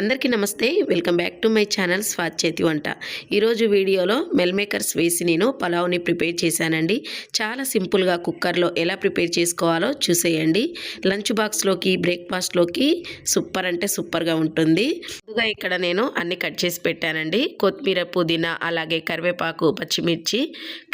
అందరికీ నమస్తే. Welcome back to my channel Swat చేతి వంట. ఈరోజు వీడియోలో మెల్ మేకర్స్ వేసి నేను పలావ్ని ప్రిపేర్ చేశానండి. చాలా సింపుల్గా కుక్కర్లో ఎలా ప్రిపేర్ చేసుకోవాలో చూసేయండి. లంచ్ బాక్స్లోకి బ్రేక్ఫాస్ట్లోకి సూపర్ అంటే సూపర్గా ఉంటుంది. ముందుగా ఇక్కడ నేను అన్ని కట్ చేసి పెట్టానండి. కొత్తిమీర పుదీనా అలాగే కరివేపాకు పచ్చిమిర్చి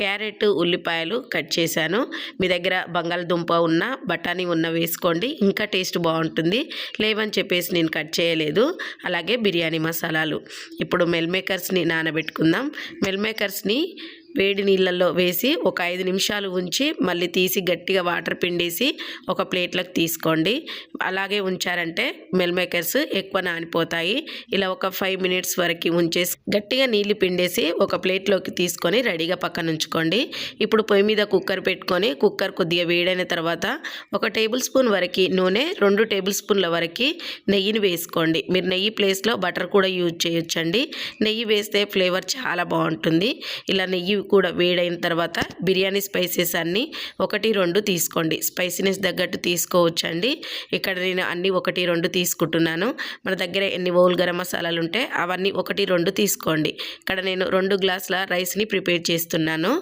క్యారెట్ ఉల్లిపాయలు కట్ చేశాను. మీ దగ్గర బంగాళదుంప ఉన్న బఠానీ ఉన్న వేసుకోండి. ఇంకా టేస్ట్ బాగుంటుంది. లేవని చెప్పేసి నేను కట్ చేయలేదు. అలాగే బిర్యానీ మసాలాలు. ఇప్పుడు మెల్ మేకర్స్ని నానబెట్టుకుందాం. మెల్ మేకర్స్ని వేడి నీళ్ళల్లో వేసి ఒక ఐదు నిమిషాలు ఉంచి మళ్ళీ తీసి గట్టిగా వాటర్ పిండేసి ఒక ప్లేట్లోకి తీసుకోండి. అలాగే ఉంచారంటే మెల్ మేకర్స్ ఎక్కువ నానిపోతాయి. ఇలా ఒక ఫైవ్ మినిట్స్ వరకు ఉంచేసి గట్టిగా నీళ్ళు పిండేసి ఒక ప్లేట్లోకి తీసుకొని రెడీగా పక్కన ఉంచుకోండి. ఇప్పుడు పొయ్యి మీద కుక్కర్ పెట్టుకొని కుక్కర్ కొద్దిగా వేడైన తర్వాత ఒక టేబుల్ స్పూన్ వరకు నూనె రెండు టేబుల్ స్పూన్ల వరకు నెయ్యిని వేసుకోండి. మీరు నెయ్యి ప్లేస్లో బటర్ కూడా యూజ్ చేయొచ్చండి. నెయ్యి వేస్తే ఫ్లేవర్ చాలా బాగుంటుంది. ఇలా నెయ్యి కూడా వేడైన తర్వాత బిర్యానీ స్పైసెస్ అన్నీ ఒకటి రెండు తీసుకోండి. స్పైసీనెస్ తగ్గట్టు తీసుకోవచ్చండి. ఇక్కడ నేను అన్నీ ఒకటి రెండు తీసుకుంటున్నాను. మన దగ్గర ఎన్ని ఓల్ గరం మసాలాలు ఉంటే అవన్నీ ఒకటి రెండు తీసుకోండి. ఇక్కడ నేను రెండు గ్లాసుల రైస్ని ప్రిపేర్ చేస్తున్నాను.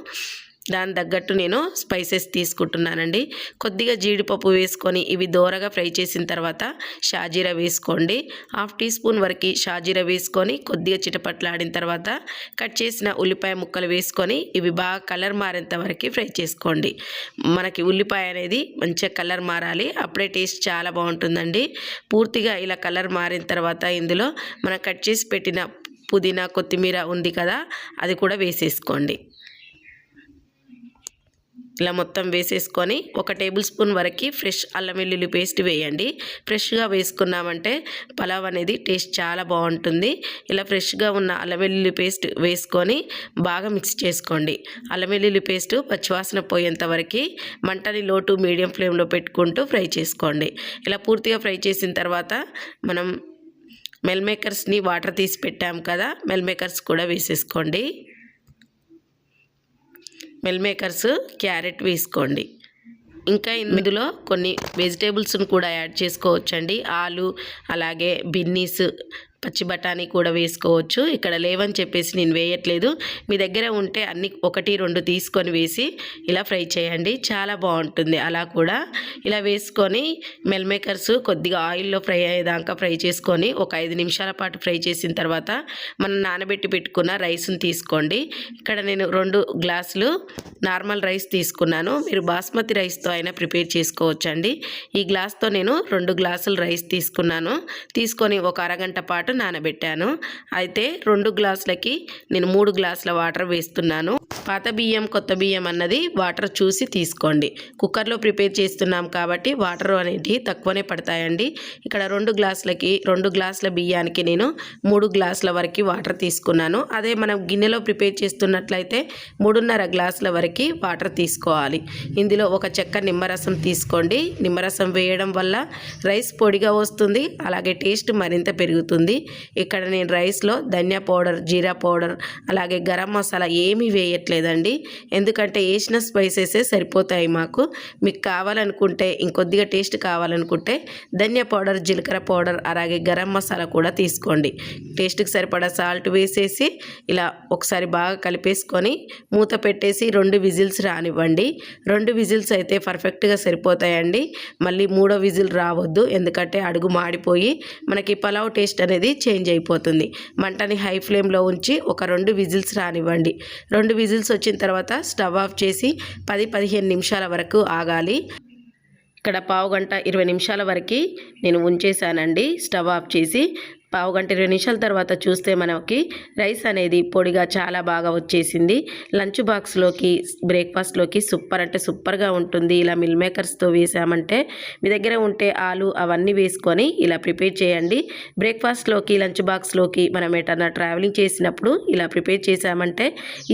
దాని తగ్గట్టు నేను స్పైసెస్ తీసుకుంటున్నానండి. కొద్దిగా జీడిపప్పు వేసుకొని ఇవి దోరగా ఫ్రై చేసిన తర్వాత షాజీరా వేసుకోండి. హాఫ్ టీ స్పూన్ వరకు షాజీరా వేసుకొని కొద్దిగా చిటపట్లాడిన తర్వాత కట్ చేసిన ఉల్లిపాయ ముక్కలు వేసుకొని ఇవి బాగా కలర్ మారేంత వరకు ఫ్రై చేసుకోండి. మనకి ఉల్లిపాయ అనేది మంచిగా కలర్ మారాలి. అప్పుడే టేస్ట్ చాలా బాగుంటుందండి. పూర్తిగా ఇలా కలర్ మారిన తర్వాత ఇందులో మనం కట్ చేసి పెట్టిన పుదీనా కొత్తిమీర ఉంది కదా అది కూడా వేసేసుకోండి. ఇలా మొత్తం వేసేసుకొని ఒక టేబుల్ స్పూన్ వరకు ఫ్రెష్ అల్లం వెల్లుల్లి పేస్ట్ వేయండి. ఫ్రెష్గా వేసుకున్నామంటే పలావ్ అనేది టేస్ట్ చాలా బాగుంటుంది. ఇలా ఫ్రెష్గా ఉన్న అల్లం వెల్లుల్లి పేస్ట్ వేసుకొని బాగా మిక్స్ చేసుకోండి. అల్లం వెల్లుల్లి పేస్ట్ పచ్చివాసన పోయేంత వరకు మంటని లో టు మీడియం ఫ్లేమ్లో పెట్టుకుంటూ ఫ్రై చేసుకోండి. ఇలా పూర్తిగా ఫ్రై చేసిన తర్వాత మనం మెల్ మేకర్స్ని వాటర్ తీసి పెట్టాం కదా మెల్ మేకర్స్ కూడా వేసేసుకోండి. మెల్ మేకర్స్ క్యారెట్ వేసుకోండి. ఇంకా ఇందులో కొన్ని వెజిటేబుల్స్ను కూడా యాడ్ చేసుకోవచ్చండి. ఆలు అలాగే బిన్నీస్ పచ్చి బఠానీ కూడా వేసుకోవచ్చు. ఇక్కడ లేవని చెప్పేసి నేను వేయట్లేదు. మీ దగ్గర ఉంటే అన్ని ఒకటి రెండు తీసుకొని వేసి ఇలా ఫ్రై చేయండి. చాలా బాగుంటుంది. అలా కూడా ఇలా వేసుకొని మెల్ మేకర్స్ కొద్దిగా ఆయిల్లో ఫ్రై అయ్యేదాకా ఫ్రై చేసుకొని ఒక ఐదు నిమిషాల పాటు ఫ్రై చేసిన తర్వాత మనం నానబెట్టి పెట్టుకున్న రైస్ని తీసుకోండి. ఇక్కడ నేను రెండు గ్లాసులు నార్మల్ రైస్ తీసుకున్నాను. మీరు బాస్మతి రైస్తో అయినా ప్రిపేర్ చేసుకోవచ్చండి. ఈ గ్లాస్తో నేను రెండు గ్లాసులు రైస్ తీసుకున్నాను. తీసుకొని ఒక అరగంట పాటు నానబెట్టాను. అయితే రెండు గ్లాసులకి నేను మూడు గ్లాసుల వాటర్ వేస్తున్నాను. పాత బియ్యం కొత్త బియ్యం అన్నది వాటర్ చూసి తీసుకోండి. కుక్కర్లో ప్రిపేర్ చేస్తున్నాం కాబట్టి వాటర్ అనేటివి తక్కువనే పడతాయండి. ఇక్కడ రెండు గ్లాసులకి రెండు గ్లాసుల బియ్యానికి నేను మూడు గ్లాసుల వరకు వాటర్ తీసుకున్నాను. అదే మనం గిన్నెలో ప్రిపేర్ చేస్తున్నట్లయితే మూడున్నర గ్లాసుల వరకు వాటర్ తీసుకోవాలి. ఇందులో ఒక చెక్క నిమ్మరసం తీసుకోండి. నిమ్మరసం వేయడం వల్ల రైస్ పొడిగా వస్తుంది. అలాగే టేస్ట్ మరింత పెరుగుతుంది. ఇక్కడ నేను రైస్లో ధనియా పౌడర్ జీరా పౌడర్ అలాగే గరం మసాలా ఏమీ వేయట్లేదండి. ఎందుకంటే వేసిన స్పైసెసే సరిపోతాయి మాకు. మీకు కావాలనుకుంటే ఇంకొద్దిగా టేస్ట్ కావాలనుకుంటే ధనియా పౌడర్ జీలకర్ర పౌడర్ అలాగే గరం మసాలా కూడా తీసుకోండి. టేస్ట్కి సరిపడా సాల్ట్ వేసేసి ఇలా ఒకసారి బాగా కలిపేసుకొని మూత పెట్టేసి రెండు విజిల్స్ రానివ్వండి. రెండు విజిల్స్ అయితే పర్ఫెక్ట్గా సరిపోతాయండి. మళ్ళీ మూడో విజిల్ రావద్దు. ఎందుకంటే అడుగు మాడిపోయి మనకి పలావ్ టేస్ట్ అనేది చేంజ్ అయిపోతుంది. మంటని హై ఫ్లేమ్లో ఉంచి ఒక రెండు విజిల్స్ రానివ్వండి. రెండు విజిల్స్ వచ్చిన తర్వాత స్టవ్ ఆఫ్ చేసి పది పదిహేను నిమిషాల వరకు ఆగాలి. ఇక్కడ పావు గంట ఇరవై నిమిషాల వరకు నేను ఉంచేసానండి స్టవ్ ఆఫ్ చేసి పావు గంట ఇరవై నిమిషాల తర్వాత చూస్తే మనకి రైస్ అనేది పొడిగా చాలా బాగా వచ్చేసింది. లంచ్ బాక్స్లోకి బ్రేక్ఫాస్ట్లోకి సూపర్ అంటే సూపర్గా ఉంటుంది. ఇలా మిల్ మేకర్స్తో వేసామంటే మీ దగ్గర ఉంటే ఆలు అవన్నీ వేసుకొని ఇలా ప్రిపేర్ చేయండి. బ్రేక్ఫాస్ట్లోకి లంచ్ బాక్స్లోకి మనం ఎటన్నా ట్రావెలింగ్ చేసినప్పుడు ఇలా ప్రిపేర్ చేసామంటే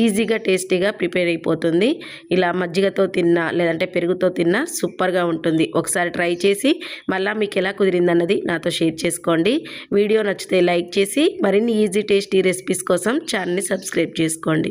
ఈజీగా టేస్టీగా ప్రిపేర్ అయిపోతుంది. ఇలా మజ్జిగతో తిన్నా లేదంటే పెరుగుతో తిన్నా సూపర్గా ఉంటుంది. ఒకసారి ట్రై చేసి మళ్ళీ మీకు ఎలా కుదిరిందన్నది నాతో షేర్ చేసుకోండి. వీడియో వీడియో నచ్చితే లైక్ చేసి మరిన్ని ఈజీ టేస్టీ రెసిపీస్ కోసం ఛానల్ని సబ్స్క్రైబ్ చేసుకోండి.